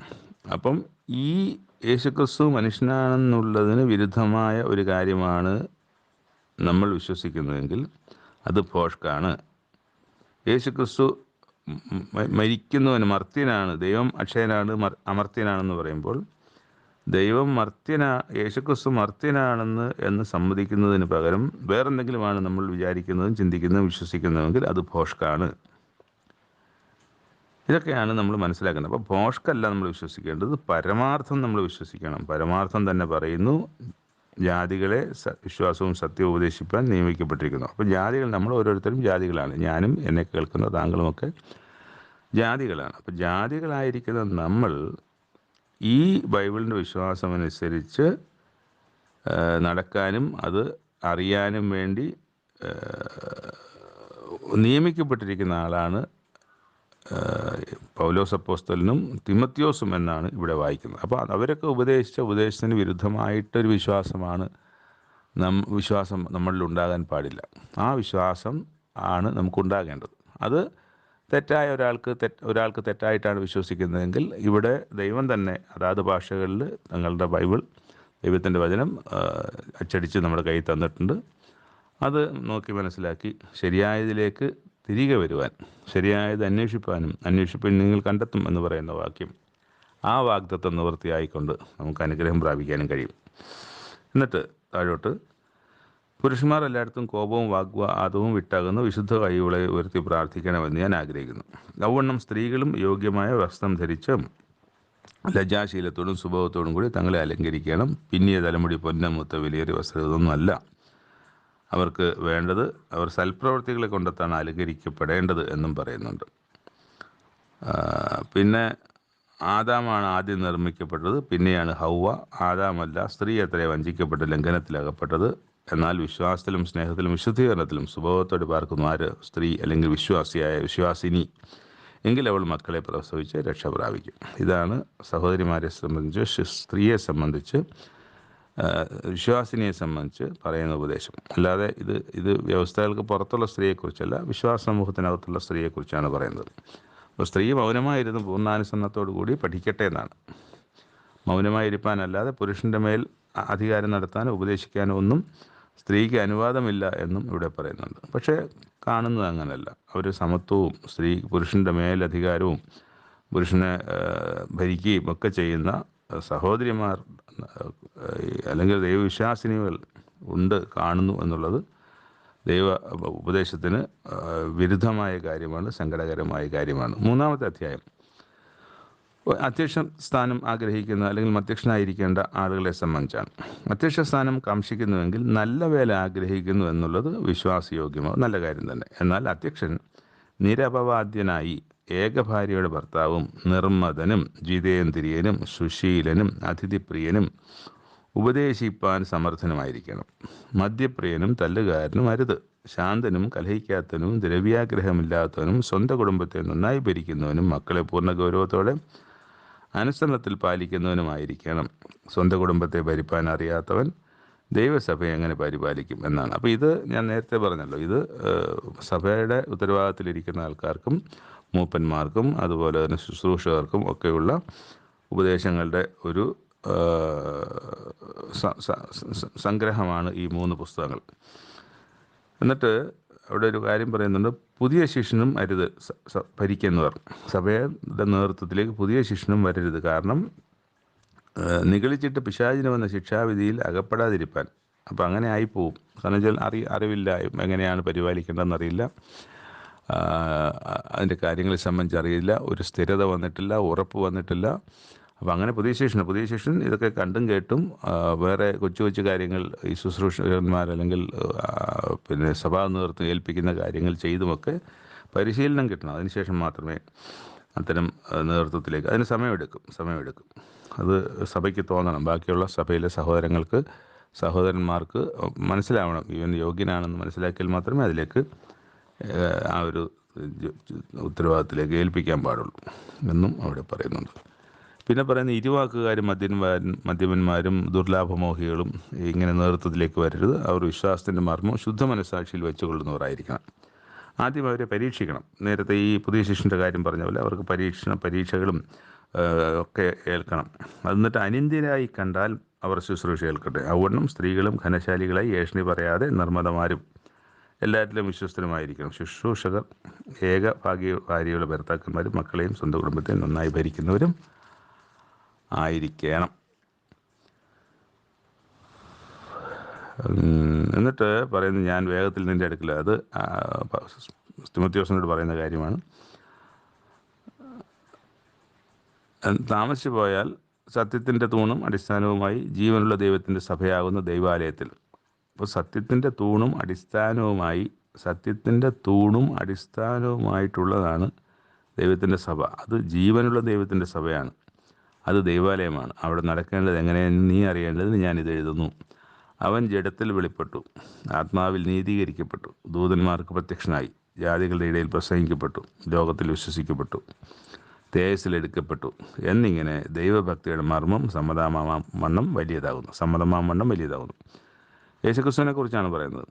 അപ്പം ഈ യേശുക്രിസ്തു മനുഷ്യനാണെന്നുള്ളതിന് വിരുദ്ധമായ ഒരു കാര്യമാണ് നമ്മൾ വിശ്വസിക്കുന്നതെങ്കിൽ അത് ഭോഷ്കാണ്. യേശുക്രിസ്തു മരിക്കുന്നവന് മർത്യനാണ് ദൈവം അക്ഷയനാണ് മർ- അമർത്യനാണെന്ന് പറയുമ്പോൾ ദൈവം മർത്യന യേശുക്രിസ്തു മർത്യനാണെന്ന് എന്ന് സമ്മതിക്കുന്നതിന് പകരം വേറെന്തെങ്കിലുമാണ് നമ്മൾ വിചാരിക്കുന്നതും ചിന്തിക്കുന്നതും വിശ്വസിക്കുന്നതെങ്കിൽ അത് ഭോഷ്കാണ്. ഇതൊക്കെയാണ് നമ്മൾ മനസ്സിലാക്കുന്നത് അപ്പോൾ ഭോഷ്കല്ല നമ്മൾ വിശ്വസിക്കേണ്ടത് പരമാർത്ഥം നമ്മൾ വിശ്വസിക്കണം. പരമാർത്ഥം തന്നെ പറയുന്നു ജാതികളെ വിശ്വാസവും സത്യവും ഉപദേശിപ്പാൻ നിയമിക്കപ്പെട്ടിരിക്കുന്നു. അപ്പോൾ ജാതികൾ നമ്മൾ ഓരോരുത്തരും ജാതികളാണ്. ഞാനും എന്നെ കേൾക്കുന്ന താങ്കളുമൊക്കെ ജാതികളാണ്. അപ്പോൾ ജാതികളായിരിക്കുന്ന നമ്മൾ ഈ ബൈബിളിന്റെ വിശ്വാസമനുസരിച്ച് നടക്കാനും അത് അറിയാനും വേണ്ടി നിയമിക്കപ്പെട്ടിരിക്കുന്ന ആളാണ് പൗലോസ് അപ്പോസ്തലനും തിമത്യോസും എന്നാണ് ഇവിടെ വായിക്കുന്നത്. അപ്പോൾ അവരൊക്കെ ഉപദേശിച്ച ഉപദേശത്തിന് വിരുദ്ധമായിട്ടൊരു വിശ്വാസമാണ് നം വിശ്വാസം നമ്മളിൽ ഉണ്ടാകാൻ പാടില്ല. ആ വിശ്വാസം ആണ് നമുക്കുണ്ടാകേണ്ടത്. അത് തെറ്റായ ഒരാൾക്ക് തെറ്റ് ഒരാൾക്ക് തെറ്റായിട്ടാണ് വിശ്വസിക്കുന്നതെങ്കിൽ ഇവിടെ ദൈവം തന്നെ അതാത് ഭാഷകളിൽ തങ്ങളുടെ ബൈബിൾ ദൈവത്തിന്റെ വചനം അച്ചടിച്ച് നമ്മുടെ കയ്യിൽ തന്നിട്ടുണ്ട്. അത് നോക്കി മനസ്സിലാക്കി ശരിയായതിലേക്ക് തിരികെ വരുവാൻ ശരിയായത് അന്വേഷിപ്പാനും അന്വേഷിപ്പിൽ നിങ്ങൾ കണ്ടെത്തും എന്ന് പറയുന്ന വാക്യം ആ വാഗ്ദത്വം നിവൃത്തിയായിക്കൊണ്ട് നമുക്ക് അനുഗ്രഹം പ്രാപിക്കാനും കഴിയും. എന്നിട്ട് താഴോട്ട് പുരുഷന്മാർ എല്ലായിടത്തും കോപവും വാഗ്വാദവും വിട്ടകുന്ന വിശുദ്ധ കഴിവുകളെ ഉയർത്തി പ്രാർത്ഥിക്കണമെന്ന് ഞാൻ ആഗ്രഹിക്കുന്നു. അവണ്ണം സ്ത്രീകളും യോഗ്യമായ വസ്ത്രം ധരിച്ച് ലജ്ജാശീലത്തോടും സ്വഭാവത്തോടും കൂടി തങ്ങളെ അലങ്കരിക്കണം. പിന്നീട് തലമുടി പൊന്നമുത്ത വിലയേറിയ വസ്ത്രം ഇതൊന്നുമല്ല അവർക്ക് വേണ്ടത് അവർ സൽപ്രവർത്തികളെ കൊണ്ടെത്താണ് അലങ്കരിക്കപ്പെടേണ്ടത് എന്നും പറയുന്നുണ്ട്. പിന്നെ ആദാമാണ് ആദ്യം നിർമ്മിക്കപ്പെട്ടത് പിന്നെയാണ് ഹൗവ. ആദാമല്ല സ്ത്രീ അത്രേ വഞ്ചിക്കപ്പെട്ട് ലംഘനത്തിലകപ്പെട്ടത്. എന്നാൽ വിശ്വാസത്തിലും സ്നേഹത്തിലും വിശുദ്ധീകരണത്തിലും സ്വഭാവത്തോടെ പാർക്കുന്ന ആര്? സ്ത്രീ അല്ലെങ്കിൽ വിശ്വാസിയായ വിശ്വാസിനി. എങ്കിൽ അവൾ മക്കളെ പ്രസവിച്ച് രക്ഷ പ്രാപിക്കും. ഇതാണ് സഹോദരിമാരെ സംബന്ധിച്ച് സ്ത്രീയെ സംബന്ധിച്ച് വിശ്വാസിനിയെ സംബന്ധിച്ച് പറയുന്ന ഉപദേശം. അല്ലാതെ ഇത് ഇത് വ്യവസ്ഥകൾക്ക് പുറത്തുള്ള സ്ത്രീയെക്കുറിച്ചല്ല വിശ്വാസ സമൂഹത്തിനകത്തുള്ള സ്ത്രീയെക്കുറിച്ചാണ് പറയുന്നത്. അപ്പോൾ സ്ത്രീ മൗനമായിരുന്നു പൂർണാനുസരണത്തോടു കൂടി പഠിക്കട്ടെ എന്നാണ്. മൗനമായിരിക്കാനല്ലാതെ പുരുഷന്റെ മേൽ അധികാരം നടത്താനോ ഉപദേശിക്കാനോ ഒന്നും സ്ത്രീക്ക് അനുവാദമില്ല എന്നും ഇവിടെ പറയുന്നുണ്ട്. പക്ഷേ കാണുന്നത് അങ്ങനല്ല. അവർ സമത്വവും സ്ത്രീ പുരുഷന്റെ മേലധികാരവും പുരുഷനെ ഭരിക്കുകയും ഒക്കെ ചെയ്യുന്ന സഹോദരിമാർ അല്ലെങ്കിൽ ദൈവവിശ്വാസിനികൾ ഉണ്ട് കാണുന്നു എന്നുള്ളത് ദൈവ ഉപദേശത്തിന് വിരുദ്ധമായ കാര്യമാണ് സങ്കടകരമായ കാര്യമാണ്. മൂന്നാമത്തെ അധ്യായം. അധ്യക്ഷ സ്ഥാനം ആഗ്രഹിക്കുന്ന അല്ലെങ്കിൽ അധ്യക്ഷനായിരിക്കേണ്ട ആളുകളെ സംബന്ധിച്ചാണ്. അധ്യക്ഷ സ്ഥാനം കാംക്ഷിക്കുന്നുവെങ്കിൽ നല്ല വേല ആഗ്രഹിക്കുന്നു എന്നുള്ളത് വിശ്വാസയോഗ്യമാണ് നല്ല കാര്യം തന്നെ. എന്നാൽ അധ്യക്ഷൻ നിരപവാദ്യനായി ഏകഭാര്യയുടെ ഭർത്താവും നിർമ്മതനും ജിതേന്ദ്രിയനും സുശീലനും അതിഥിപ്രിയനും ഉപദേശിപ്പാൻ സമർത്ഥനുമായിരിക്കണം. മദ്യപ്രിയനും തല്ലുകാരനും അരുത്. ശാന്തനും കലഹിക്കാത്തനും ദ്രവ്യാഗ്രഹമില്ലാത്തവനും സ്വന്തം കുടുംബത്തെ നന്നായി ഭരിക്കുന്നവനും മക്കളെ പൂർണ ഗൗരവത്തോടെ അനുസരണത്തിൽ പാലിക്കുന്നവനുമായിരിക്കണം. സ്വന്തം കുടുംബത്തെ ഭരിപ്പാൻ അറിയാത്തവൻ ദൈവസഭയെ എങ്ങനെ പരിപാലിക്കും എന്നാണ്. അപ്പോൾ ഇത് ഞാൻ നേരത്തെ പറഞ്ഞല്ലോ. ഇത് സഭയുടെ ഉത്തരവാദിത്തത്തിലിരിക്കുന്ന ആൾക്കാർക്കും മൂപ്പന്മാർക്കും അതുപോലെ തന്നെ ശുശ്രൂഷകർക്കും ഒക്കെയുള്ള ഉപദേശങ്ങളുടെ ഒരു സംഗ്രഹമാണ് ഈ മൂന്ന് പുസ്തകങ്ങൾ. എന്നിട്ട് അവിടെ ഒരു കാര്യം പറയുന്നുണ്ട്. പുതിയ ശിഷ്യനും അരുത് ഭരിക്കുന്നവർ. സഭയുടെ നേതൃത്വത്തിലേക്ക് പുതിയ ശിഷ്യനും വരരുത്. കാരണം നികളിച്ചിട്ട് പിശാചിന് വന്ന ശിക്ഷാവിധിയിൽ അകപ്പെടാതിരിപ്പാൻ. അപ്പം അങ്ങനെ ആയിപ്പോവും കാരണം വെച്ചാൽ അറി അറിവില്ല എങ്ങനെയാണ് പരിപാലിക്കേണ്ടതെന്ന് അറിയില്ല ആഹ്, അതിന്റെ കാര്യങ്ങളെ സംബന്ധിച്ച് അറിയില്ല. ഒരു സ്ഥിരത വന്നിട്ടില്ല ഉറപ്പ് വന്നിട്ടില്ല. അപ്പം അങ്ങനെ പുതിയ ശേഷൻ പുതിയ ശേഷൻ ഇതൊക്കെ കണ്ടും കേട്ടും വേറെ കൊച്ചു കൊച്ചു കാര്യങ്ങൾ ഈ ശുശ്രൂഷകന്മാർ അല്ലെങ്കിൽ പിന്നെ സഭാ നേതൃത്വം ഏൽപ്പിക്കുന്ന കാര്യങ്ങൾ ചെയ്തുമൊക്കെ പരിശീലനം കിട്ടണം. അതിനുശേഷം മാത്രമേ അത്തരം നേതൃത്വത്തിലേക്ക് അതിന് സമയമെടുക്കും സമയമെടുക്കും. അത് സഭയ്ക്ക് തോന്നണം. ബാക്കിയുള്ള സഭയിലെ സഹോദരങ്ങൾക്ക് സഹോദരന്മാർക്ക് മനസ്സിലാവണം. ഇവൻ യോഗ്യനാണെന്ന് മനസ്സിലാക്കിയാൽ മാത്രമേ അതിലേക്ക് ആ ഒരു ഉത്തരവാദിത്തത്തിലേക്ക് ഏൽപ്പിക്കാൻ പാടുള്ളൂ എന്നും അവിടെ പറയുന്നുണ്ട്. പിന്നെ പറയുന്ന ഇരുവാക്കുകാരും മദ്യന്മാരും മദ്യപന്മാരും ദുർലാഭമോഹികളും ഇങ്ങനെ നേതൃത്വത്തിലേക്ക് വരരുത്. അവർ വിശ്വാസത്തിന്റെ മർമ്മം ശുദ്ധ മനസ്സാക്ഷിയിൽ വെച്ചുകൊള്ളുന്നവരായിരിക്കണം. ആദ്യം അവരെ പരീക്ഷിക്കണം. നേരത്തെ ഈ പുതിയ ശിഷ്യന്റെ കാര്യം പറഞ്ഞ പോലെ അവർക്ക് പരീക്ഷണ പരീക്ഷകളും ഒക്കെ ഏൽക്കണം. എന്നിട്ട് അനിന്തിരായി കണ്ടാൽ അവർ ശുശ്രൂഷ ഏൽക്കട്ടെ. അവണ്ണം സ്ത്രീകളും ഘനശാലികളായി ഏഷണി പറയാതെ നിർമ്മതമാരും എല്ലാറ്റിലും വിശ്വസ്തരുമായിരിക്കണം. ശുശ്രൂഷകർ ഏക ഭാഗ്യ ഭാര്യയുള്ള ഭർത്താക്കന്മാരും മക്കളെയും സ്വന്തം കുടുംബത്തെയും നന്നായി ഭരിക്കുന്നവരും ആയിരിക്കണം. എന്നിട്ട് പറയുന്ന ഞാൻ വേഗത്തിൽ നിന്റെ അടുക്കില്ല അത് ആ, പറയുന്ന കാര്യമാണ്. താമസിച്ചു പോയാൽ സത്യത്തിന്റെ തൂണും അടിസ്ഥാനവുമായി ജീവനുള്ള ദൈവത്തിന്റെ സഭയാകുന്ന ദൈവാലയത്തിൽ അപ്പോൾ സത്യത്തിന്റെ തൂണും അടിസ്ഥാനവുമായി സത്യത്തിന്റെ തൂണും അടിസ്ഥാനവുമായിട്ടുള്ളതാണ് ദൈവത്തിന്റെ സഭ. അത് ജീവനുള്ള ദൈവത്തിന്റെ സഭയാണ്. അത് ദൈവാലയമാണ്. അവിടെ നടക്കേണ്ടത് എങ്ങനെയെന്ന് നീ ഞാൻ ഇത് എഴുതുന്നു. അവൻ ജഡത്തിൽ വെളിപ്പെട്ടു. ആത്മാവിൽ നീതീകരിക്കപ്പെട്ടു. ദൂതന്മാർക്ക് പ്രത്യക്ഷനായി. ജാതികളുടെ ഇടയിൽ പ്രസംഗിക്കപ്പെട്ടു. ലോകത്തിൽ വിശ്വസിക്കപ്പെട്ടു. തേജസ്സിലെടുക്കപ്പെട്ടു എന്നിങ്ങനെ ദൈവഭക്തിയുടെ മർമ്മം സമ്മതമാമണ്ണം വലിയതാകുന്നു. സമ്മതമാമണ്ണം വലിയതാകുന്നു. യേശുക്രിസ്തുവിനെ കുറിച്ചാണ് പറയുന്നത്.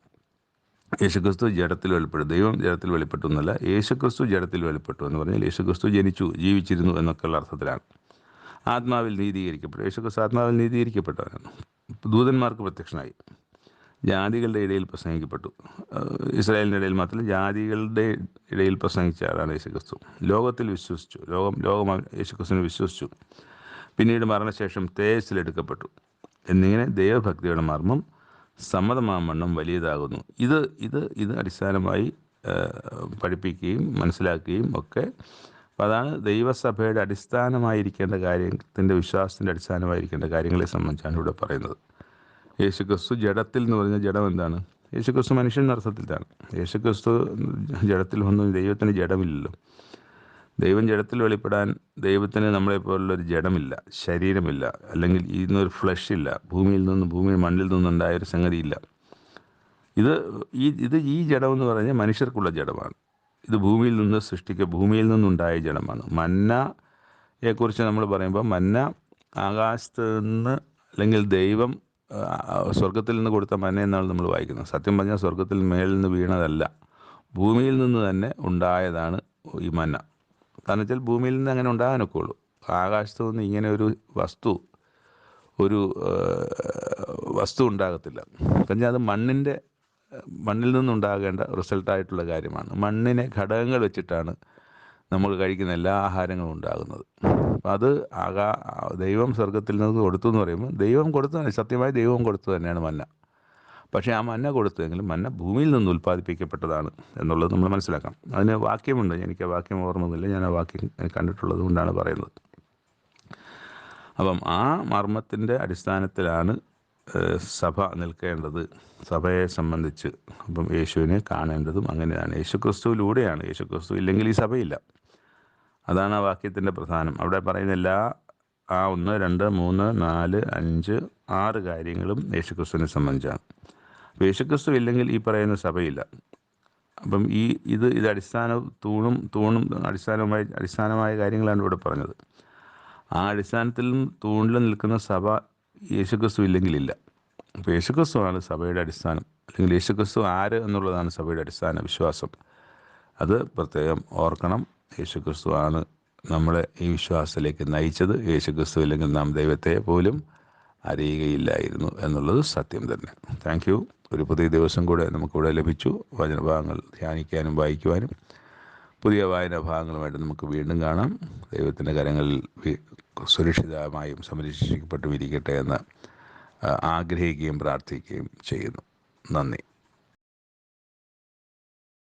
യേശുക്രിസ്തു ജഡത്തിൽ വെളിപ്പെട്ടു. ദൈവം ജഡത്തിൽ വെളിപ്പെട്ടു എന്നല്ല യേശുക്രിസ്തു ജഡത്തിൽ വെളിപ്പെട്ടു എന്ന് പറഞ്ഞാൽ യേശുക്രിസ്തു ജനിച്ചു ജീവിച്ചിരുന്നു എന്നൊക്കെയുള്ള അർത്ഥത്തിലാണ്. ആത്മാവിൽ നീതീകരിക്കപ്പെട്ടു. യേശുക്രിസ്തു ആത്മാവിൽ നീതീകരിക്കപ്പെട്ടവനാണ്. ദൂതന്മാർക്ക് പ്രത്യക്ഷനായി. ജാതികളുടെ ഇടയിൽ പ്രസംഗിക്കപ്പെട്ടു. ഇസ്രായേലിന്റെ ഇടയിൽ മാത്രമല്ല ജാതികളുടെ ഇടയിൽ പ്രസംഗിച്ച ആളാണ് യേശുക്രിസ്തു. ലോകത്തിൽ വിശ്വസിച്ചു. ലോകം ലോകം യേശുക്രിസ്തുവിനെ വിശ്വസിച്ചു. പിന്നീട് മരണശേഷം തേജസ്സിലെടുക്കപ്പെട്ടു എന്നിങ്ങനെ ദൈവഭക്തിയുടെ മർമ്മം സമ്മതമാമണ്ണം വലിയതാകുന്നു. ഇത് ഇത് ഇത് അടിസ്ഥാനമായി പഠിപ്പിക്കുകയും മനസ്സിലാക്കുകയും ഒക്കെ. അപ്പോൾ അതാണ് ദൈവസഭയുടെ അടിസ്ഥാനമായിരിക്കേണ്ട കാര്യത്തിന്റെ വിശ്വാസത്തിന്റെ അടിസ്ഥാനമായിരിക്കേണ്ട കാര്യങ്ങളെ സംബന്ധിച്ചാണ് ഇവിടെ പറയുന്നത്. യേശുക്രിസ്തു ജഡത്തിൽ എന്ന് പറഞ്ഞ ജഡം എന്താണ്? യേശുക്രിസ്തു മനുഷ്യൻ അർത്ഥത്തിലാണ് യേശുക്രിസ്തു ജഡത്തിൽ ഒന്നും ദൈവത്തിന് ജഡമില്ലല്ലോ. ദൈവം ജഡത്തിൽ വെളിപ്പെടാൻ ദൈവത്തിന് നമ്മളെപ്പോലുള്ളൊരു ജഡമില്ല ശരീരമില്ല അല്ലെങ്കിൽ ഇന്നൊരു ഫ്ലഷ് ഇല്ല ഭൂമിയിൽ നിന്ന് ഭൂമിയിൽ മണ്ണിൽ നിന്നുണ്ടായ ഒരു സംഗതിയില്ല. ഇത് ഈ ഇത് ഈ ജഡം എന്ന് പറഞ്ഞാൽ മനുഷ്യർക്കുള്ള ജഡമാണ്. ഇത് ഭൂമിയിൽ നിന്ന് സൃഷ്ടിക്കുക ഭൂമിയിൽ നിന്നുണ്ടായ ജഡമാണ്. മന്നയെക്കുറിച്ച് നമ്മൾ പറയുമ്പോൾ മന്ന ആകാശത്ത് നിന്ന് അല്ലെങ്കിൽ ദൈവം സ്വർഗത്തിൽ നിന്ന് കൊടുത്ത മന്ന എന്നാണ് നമ്മൾ വായിക്കുന്നത്. സത്യം പറഞ്ഞാൽ സ്വർഗത്തിൽ മേളിൽ നിന്ന് വീണതല്ല ഭൂമിയിൽ നിന്ന് തന്നെ ഉണ്ടായതാണ് ഈ മന്ന. കാരണം വെച്ചാൽ ഭൂമിയിൽ നിന്ന് അങ്ങനെ ഉണ്ടാകാനൊക്കെ ഉള്ളൂ. ആകാശത്ത് നിന്ന് ഇങ്ങനെ ഒരു വസ്തു ഒരു വസ്തു ഉണ്ടാകത്തില്ല. കാരണം അത് മണ്ണിന്റെ മണ്ണിൽ നിന്നുണ്ടാകേണ്ട റിസൾട്ടായിട്ടുള്ള കാര്യമാണ്. മണ്ണിനെ ഘടകങ്ങൾ വെച്ചിട്ടാണ് നമ്മൾ കഴിക്കുന്ന എല്ലാ ആഹാരങ്ങളും ഉണ്ടാകുന്നത്. അത് ആകാ ദൈവം സ്വർഗത്തിൽ നിന്ന് കൊടുത്തു എന്ന് പറയുമ്പോൾ ദൈവം കൊടുത്തു സത്യമായി ദൈവം കൊടുത്തു തന്നെയാണ് മന്ന. പക്ഷേ ആ മന്ന കൊടുത്തെങ്കിലും മന്ന ഭൂമിയിൽ നിന്ന് ഉൽപ്പാദിപ്പിക്കപ്പെട്ടതാണ് എന്നുള്ളത് നമ്മൾ മനസ്സിലാക്കാം. അതിന് വാക്യമുണ്ട്. എനിക്ക് ആ വാക്യം ഓർമ്മയൊന്നുമില്ല ഞാൻ ആ വാക്യം കണ്ടിട്ടുള്ളത് കൊണ്ടാണ് പറയുന്നത്. അപ്പം ആ മർമ്മത്തിന്റെ അടിസ്ഥാനത്തിലാണ് സഭ നിൽക്കേണ്ടത്. സഭയെ സംബന്ധിച്ച് അപ്പം യേശുവിനെ കാണേണ്ടതും അങ്ങനെയാണ്. യേശുക്രിസ്തുവിലൂടെയാണ്. യേശുക്രിസ്തു ഇല്ലെങ്കിൽ ഈ സഭയില്ല. അതാണ് ആ വാക്യത്തിന്റെ പ്രധാനം. അവിടെ പറയുന്ന എല്ലാ ആ ഒന്ന് രണ്ട് മൂന്ന് നാല് അഞ്ച് ആറ് കാര്യങ്ങളും യേശുക്രിസ്തുവിനെ സംബന്ധിച്ചാണ്. യേശുക്രിസ്തു ഇല്ലെങ്കിൽ ഈ പറയുന്ന സഭയില്ല. അപ്പം ഈ ഇത് ഇത് അടിസ്ഥാന തൂണും തൂണും അടിസ്ഥാനമായി അടിസ്ഥാനമായ കാര്യങ്ങളാണ് ഇവിടെ പറഞ്ഞത്. ആ അടിസ്ഥാനത്തിലും തൂണിലും നിൽക്കുന്ന സഭ യേശുക്രിസ്തു ഇല്ലെങ്കിലില്ല അപ്പോൾ യേശുക്രിസ്തുവാണ് സഭയുടെ അടിസ്ഥാനം. അല്ലെങ്കിൽ യേശുക്രിസ്തു ആര് എന്നുള്ളതാണ് സഭയുടെ അടിസ്ഥാന വിശ്വാസം. അത് പ്രത്യേകം ഓർക്കണം. യേശുക്രിസ്തു ആണ് നമ്മളെ ഈ വിശ്വാസത്തിലേക്ക് നയിച്ചത്. യേശുക്രിസ്തു ഇല്ലെങ്കിൽ നാം ദൈവത്തെ പോലും അറിയുകയില്ലായിരുന്നു എന്നുള്ളത് സത്യം തന്നെ. താങ്ക് ഒരു പുതിയ ദിവസം കൂടെ നമുക്കിവിടെ ലഭിച്ചു. വചന ഭാഗങ്ങൾ ധ്യാനിക്കാനും വായിക്കുവാനും. പുതിയ വായന ഭാഗങ്ങളുമായിട്ട് നമുക്ക് വീണ്ടും കാണാം. ദൈവത്തിന്റെ കരങ്ങളിൽ സുരക്ഷിതമായും സംരക്ഷിക്കപ്പെട്ടും ഇരിക്കട്ടെ എന്ന് ആഗ്രഹിക്കുകയും പ്രാർത്ഥിക്കുകയും ചെയ്യുന്നു. നന്ദി.